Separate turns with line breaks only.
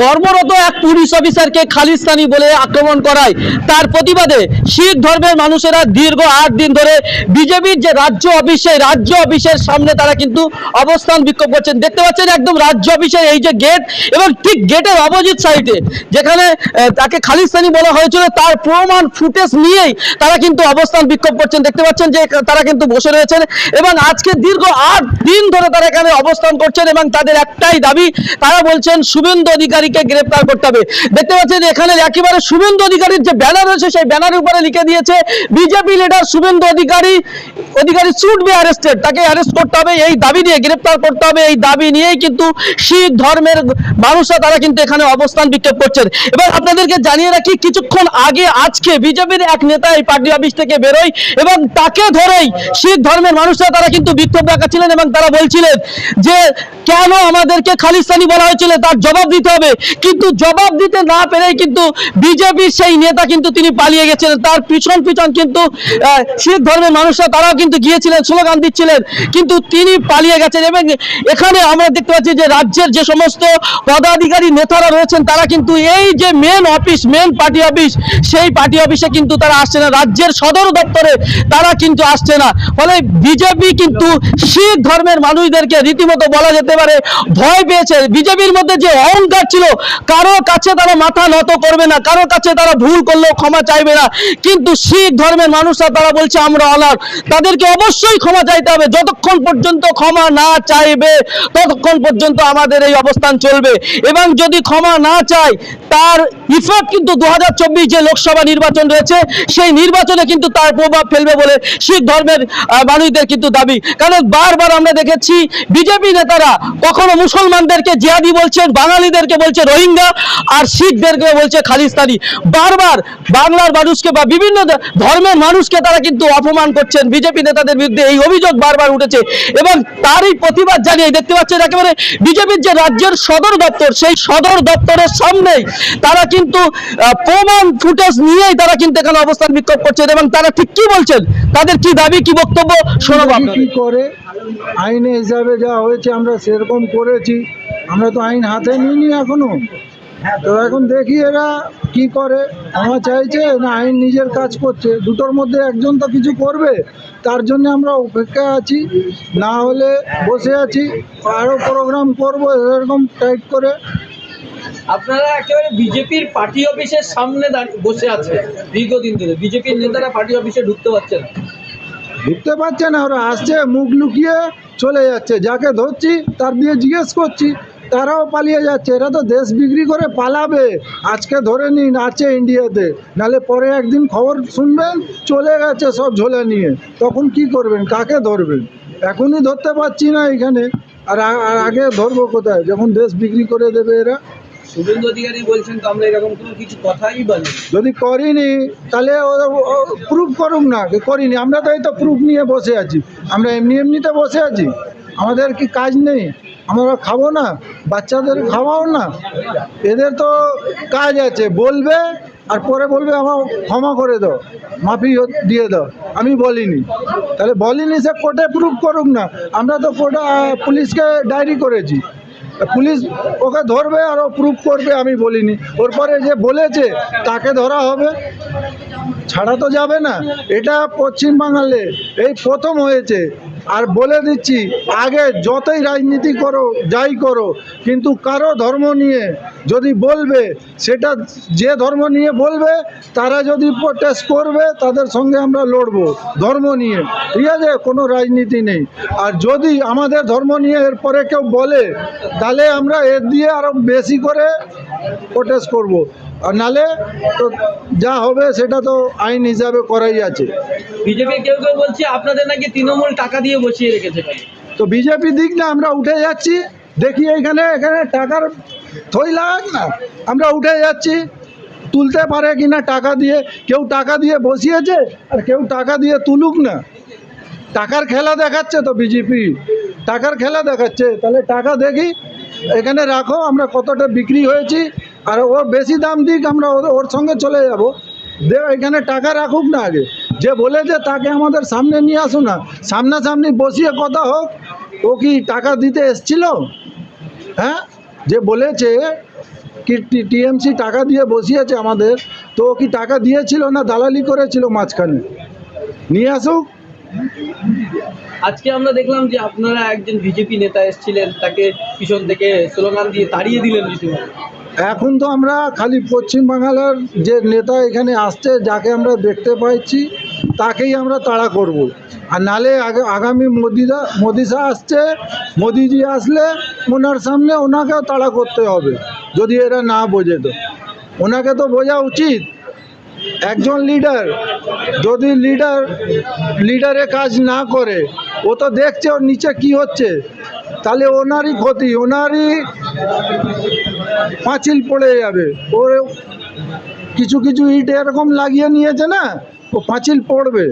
কর্মরত এক পুলিশ অফিসারকে খালিস্তানি বলে আক্রমণ করায়। তার প্রতিবাদে শিখ ধর্মের মানুষেরা দীর্ঘ আট দিন ধরে বিজেপির যে রাজ্য অফিস, সেই রাজ্য অফিসের সামনে তারা কিন্তু অবস্থান বিক্ষোভ করছেন। দেখতে পাচ্ছেন একদম রাজ্য অফিসের এই যে গেট এবং ঠিক গেটের অপোজিট সাইডে যেখানে তাকে খালিস্তানি বলা হয়েছিল, তার প্রমাণ ফুটেজ নিয়েই তারা কিন্তু অবস্থান বিক্ষোভ করছেন। দেখতে পাচ্ছেন যে তারা কিন্তু বসে রয়েছেন এবং আজকে দীর্ঘ আট দিন ধরে তারা এখানে অবস্থান করছেন এবং তাদের একটাই দাবি, তারা বলছেন, শুভেন্দু অধিকারীকে গ্রেপ্তার করতে হবে। দেখতে পাচ্ছেন এখানে একেবারে শুভেন্দু অধিকারীর যে ব্যানার রয়েছে, সেই ব্যানারের উপরে লিখে দিয়েছে, BJP leader Suvendu Adhikari Adhikari should be arrested তাকে অ্যারেস্ট করতে হবে, এই দাবি নিয়ে গ্রেপ্তার করতে হবে, এই দাবি নিয়েই কিন্তু শিখ ধর্মের মানুষরা তারা কিন্তু এখানে অবস্থান বিক্ষোভ করছেন। এবার আপনাদেরকে জানিয়ে রাখি, কিছুক্ষণ আগে, আজকে বিজেপির এক নেতা এই পার্টি অফিস থেকে বেরোয় এবং তাকে ধরেই শিখ ধর্মের মানুষরা তারা কিন্তু বিক্ষোভ দেখাচ্ছিলেন এবং তারা বলছিলেন যে, কেন আমাদেরকে খালিস্তানি বলা হয়েছিল? তার জবাব দিতে হবে। কিন্তু জবাব দিতে না পেরেই কিন্তু বিজেপির সেই নেতা কিন্তু তিনি পালিয়ে গেছিলেন। তার পিছন পিছন কিন্তু শিখ ধর্মের মানুষরা তারাও কিন্তু গিয়েছিলেন, স্লোগান দিচ্ছিলেন। কিন্তু তিনি পালিয়ে গেছেন এবং এখানে আমরা দেখতে পাচ্ছি যে রাজ্যের যে সমস্ত পদাধিকারী নেতারা রয়েছেন, তারা কিন্তু এই যে main office main party office সেই পার্টি অফিসে কিন্তু তারা আসছে না। রাজ্যের সদর দপ্তরে তারা কিন্তু আসছে না। ফলে বিজেপি কিন্তু শিখ ধর্মের মানুষদেরকে রীতিমতো বলা যেতে পারে, ভয় পেয়েছে। বিজেপির মধ্যে যে অহংকার ছিল কারও কাছে তারা মাথা নত করবে না, কারও কাছে তারা ভুল করলেও ক্ষমা চাইবে না। কিন্তু শিখ ধর্মের মানুষরা তারা বলছে, আমরা অনার। তাদেরকে অবশ্যই ক্ষমা চাইতে হবে। যতক্ষণ পর্যন্ত ক্ষমা না চাইবে, ততক্ষণ পর্যন্ত আমাদের এই অবস্থান চলবে। এবং যদি ক্ষমা না চায়, তার ইফেক্ট কিন্তু দু হাজার চব্বিশ যে লোকসভা নির্বাচন রয়েছে, সেই নির্বাচনে কিন্তু তার প্রভাব ফেলবে বলে শিখ ধর্মের মানুষদের কিন্তু দাবি। কারণ বারবার আমরা দেখেছি, বিজেপি নেতারা কখনো মুসলমানদেরকে জিহাদি বলছেন, বাঙালিদেরকে বলছে রোহিঙ্গা আর শিখদেরকে বলছে খালিস্তানি। বারবার বাংলার মানুষকে বা বিভিন্ন ধর্মের মানুষকে তারা কিন্তু অপমান করছেন। বিজেপি নেতাদের বিরুদ্ধে এই অভিযোগ বারবার উঠেছে এবং তারই প্রতিবাদ জানিয়ে দেখতে পাচ্ছেন একেবারে বিজেপির যে রাজ্যের সদর দপ্তর সেই সদর দপ্তরের সামনেই তারা কিন্তু প্রমাণ ফুটেজ নিয়েই তারা কিন্তু এখানে অবস্থান বিক্ষোভ করছেন এবং তারা ঠিক কি বলছেন? তাদের কি দাবি কি বক্তব্য? শোনাবো
করে? আইনে হিসাবে যা হয়েছে আমরা সেরকম করেছি। আমরা তো আইন হাতে নিইনি এখনও। তো এখন দেখি এরা কি করে। আমার চাইছে না আইন নিজের কাজ করছে। দুটোর মধ্যে একজন তো কিছু করবে তার জন্য আমরা অপেক্ষায় আছি। না হলে বসে আছি আরও প্রোগ্রাম করব এরকম টাইট করে।
আপনারা একেবারে বিজেপির পার্টি অফিসের সামনে দাঁড়িয়ে বসে আছে দীর্ঘদিন ধরে। বিজেপির নেতারা পার্টি অফিসে ঢুকতে পারছে না।
ঢুকতে পারছে না ওরা আসছে মুখ লুকিয়ে চলে যাচ্ছে। যাকে ধরছি তার দিয়ে জিজ্ঞেস করছি। তারাও পালিয়ে যাচ্ছে। এরা তো দেশ বিক্রি করে পালাবে। আজকে ধরে নিন আছে ইন্ডিয়াতে নালে পরে একদিন খবর শুনবেন চলে গেছে সব ঝোলা নিয়ে। তখন কি করবেন? কাকে ধরবেন? এখনই ধরতে পারছি না এখানে। আর আগে ধরবো কোথায়? যখন দেশ বিক্রি করে দেবে এরা।
শুভেন্দু অধিকারী বলছেন তো আমরা এরকম কোনো কিছু কথাই বলি
যদি করিনি তাহলে প্রুফ করুক না করিনি। আমরা তো এই তো প্রুফ নিয়ে বসে আছি। আমরা এমনি এমনিতে বসে আছি। আমাদের কি কাজ নেই? আমরা খাব না? বাচ্চাদের খাওয়াও না। এদের তো কাজ আছে, বলবে আর পরে বলবে আমার ক্ষমা করে দাও, মাফি দিয়ে দাও। আমি বলিনি। তাহলে বলিনি সে কোর্টে প্রুফ করুক না। আমরা তো কোর্টে পুলিশকে ডায়েরি করেছি। পুলিশ ওকে ধরবে আর ও প্রুফ করবে, আমি বলিনি। ওর পরে যে বলেছে, তাকে ধরা হবে। ছাড়া তো যাবে না। এটা পশ্চিমবাংলে এই প্রথম হয়েছে। আর বলে দিচ্ছি, আগে যতই রাজনীতি করো, যাই করো, কিন্তু কারও ধর্ম নিয়ে যদি বলবে, সেটা যে ধর্ম নিয়ে বলবে, তারা যদি প্রোটেস্ট করবে, তাদের সঙ্গে আমরা লড়বো ধর্ম নিয়ে। ঠিক আছে? কোনো রাজনীতি নেই। আর যদি আমাদের ধর্ম নিয়ে এরপরে কেউ বলে, তাহলে আমরা এর দিয়ে আরও বেশি করে প্রোটেস্ট করব। আর নালে তো যা হবে সেটা তো আইন হিসাবে করাই আছে।
বিজেপির কেউ কেউ বলছে আপনাদের নাকি তৃণমূল টাকা দিয়ে বসিয়ে রেখেছে
তো বিজেপি দিক না আমরা উঠে যাচ্ছি। দেখি এখানে এখানে টাকার থই লাগাক না। আমরা উঠে যাচ্ছি। তুলতে পারে কি না টাকা দিয়ে কেউ টাকা দিয়ে বসিয়েছে আর কেউ টাকা দিয়ে তুলুক না। টাকার খেলা দেখাচ্ছে তো বিজেপি। টাকার খেলা দেখাচ্ছে। তাহলে টাকা দেখি এখানে রাখো আমরা কতটা বিক্রি হয়েছি। আর ও বেশি দাম দিক আমরা ওর- সঙ্গে চলে যাব। দে, এখানে টাকা রাখুক না আগে। যে বলেছে তাকে আমাদের সামনে নিয়ে আসুন না। সামনাসামনি বসিয়ে কথা হোক, ও কি টাকা দিতে এসছিল? হ্যাঁ? যে বলেছে কি টিএমসি টাকা দিয়ে বসিয়েছে আমাদের, তো ও কি টাকা দিয়েছিল না দালালি করেছিল মাঝখানে? নিয়ে আসুক।
আজকে আমরা দেখলাম যে আপনারা একজন বিজেপি নেতা এসেছিলেন, তাকে পিছন থেকে স্লোগান দিয়ে তাড়িয়ে দিলেন
এখন তো আমরা খালি পশ্চিম বাংলার যে নেতা এখানে আসছে, যাকে আমরা দেখতে পাচ্ছি তাকেই আমরা তাড়া করব। আর নালে আগে, আগামী মোদিদা মোদি শাহ আসছে, মোদিজি আসলে ওনার সামনে ওনাকেও তাড়া করতে হবে, যদি এরা না বোঝে তো ওনাকে তো বোঝা উচিত একজন লিডার যদি লিডার লিডারে কাজ না করে, ও তো দেখছে ওর নিচে কি হচ্ছে, তাহলে ওনারই ক্ষতি, ওনারই পাঁচিল পড়ে যাবে। ওর কিছু কিছু ইট এরকম লাগিয়ে নিয়েছে না, ও পাঁচিল পড়বে।